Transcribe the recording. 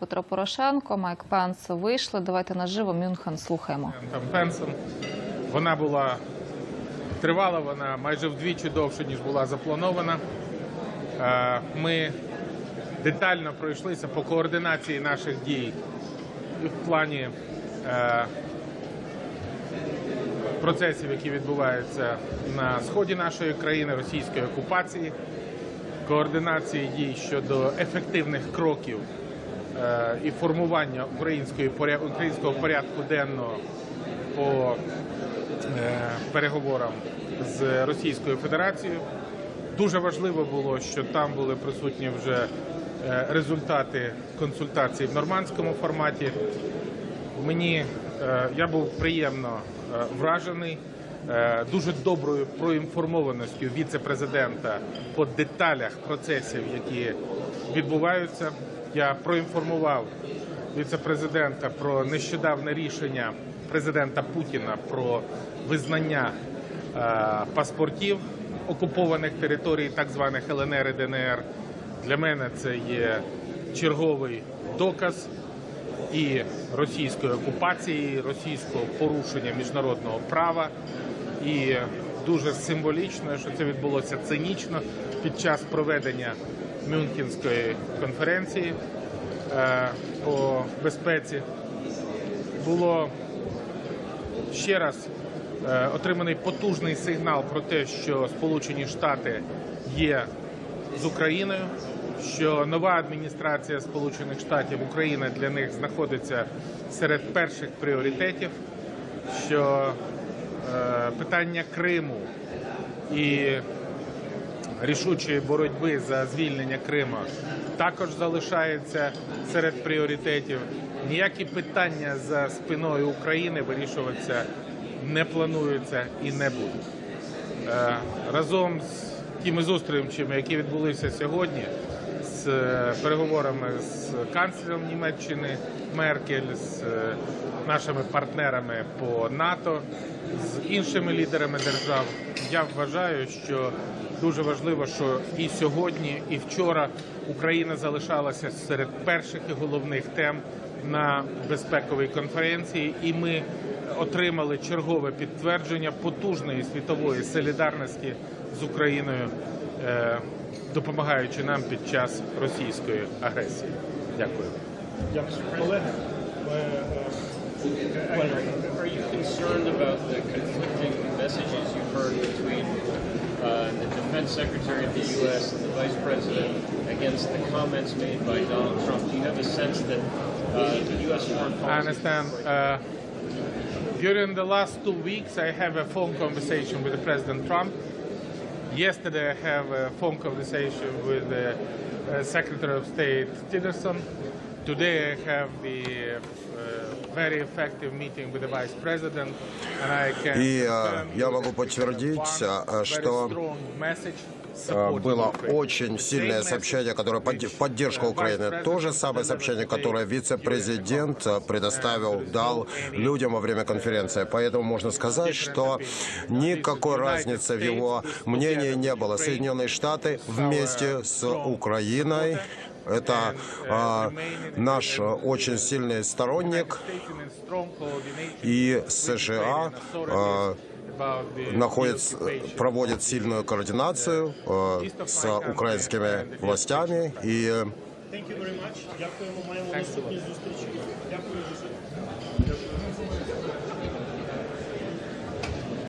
Петро Порошенко, Майк Пенс вийшли. Давайте наживо Мюнхен слухаємо. там Пенсом. Вона була тривала, вона майже вдвічі довше, ніж була запланована. Е, Ми детально пройшлися по координації наших дій в плані е, процесів, які відбуваються на сході нашої країни, російської окупації, координації дій щодо ефективних кроків і формування української українського порядку денного по е, переговорам з Російською Федерацією. Дуже важливо було, що там були присутні вже е, результати консультацій в нормандському форматі. Мені е, я був приємно е, вражений е, дуже доброю проінформованістю віце-президента по деталях процесів, які відбуваються. Я проінформував віце-президента про нещодавне рішення президента Путіна про визнання е, паспортів окупованих територій, так званих ЛНР і ДНР. Для мене це є черговий доказ і російської окупації, і російського порушення міжнародного права. І дуже символічно, що це відбулося цинічно під час проведення Мюнхенської конференції е, по безпеці. Було ще раз е, отриманий потужний сигнал про те, що Сполучені Штати є з Україною, що нова адміністрація Сполучених Штатів Україна для них знаходиться серед перших пріоритетів, що питання Криму і рішучої боротьби за звільнення Крима також залишається серед пріоритетів. Ніякі питання за спиною України вирішуватися не плануються і не будуть. Е, Разом з тими зустрічами, які відбулися сьогодні, е, переговорами з канцлером Німеччини Меркель, з е, нашими партнерами по НАТО, з іншими лідерами держав, я вважаю, що дуже важливо, що і сьогодні, і вчора Україна залишалася серед перших і головних тем на безпековій конференції, і ми отримали чергове підтвердження потужної світової солідарності з Україною, допомагаючи нам під час російської агресії. Дякую. Колеги, Are you concerned about the conflicting messages you've heard between uh, the Defense Secretary of the U.S. and the Vice President against the comments made by Donald Trump? Do you have a sense that uh, the U.S. foreign policy? I understand. Uh, during the last two weeks, I have a phone conversation with the President Trump. Yesterday, I have a phone conversation with the uh, Secretary of State Tillerson. Today, I have the uh, very effective meeting with the Vice President, and I can И, э, confirm я you могу that подтвердить, one э, very что, strong message Э, supporting Было Ukraine. очень The сильное same сообщение, message которое под- в which, поддержку uh, Украины. Vice То же President самое сообщение, delivered которое today вице-президент э, предоставил, дал людям во время конференции. Поэтому можно сказать, что никакой разницы в его мнении не было. Соединенные Штаты вместе с Украиной это э, наш э, очень сильный сторонник, и США э, находят, проводит сильную координацию э, с украинскими властями и Дякуємо, маємо наступні зустрічі. Дякую.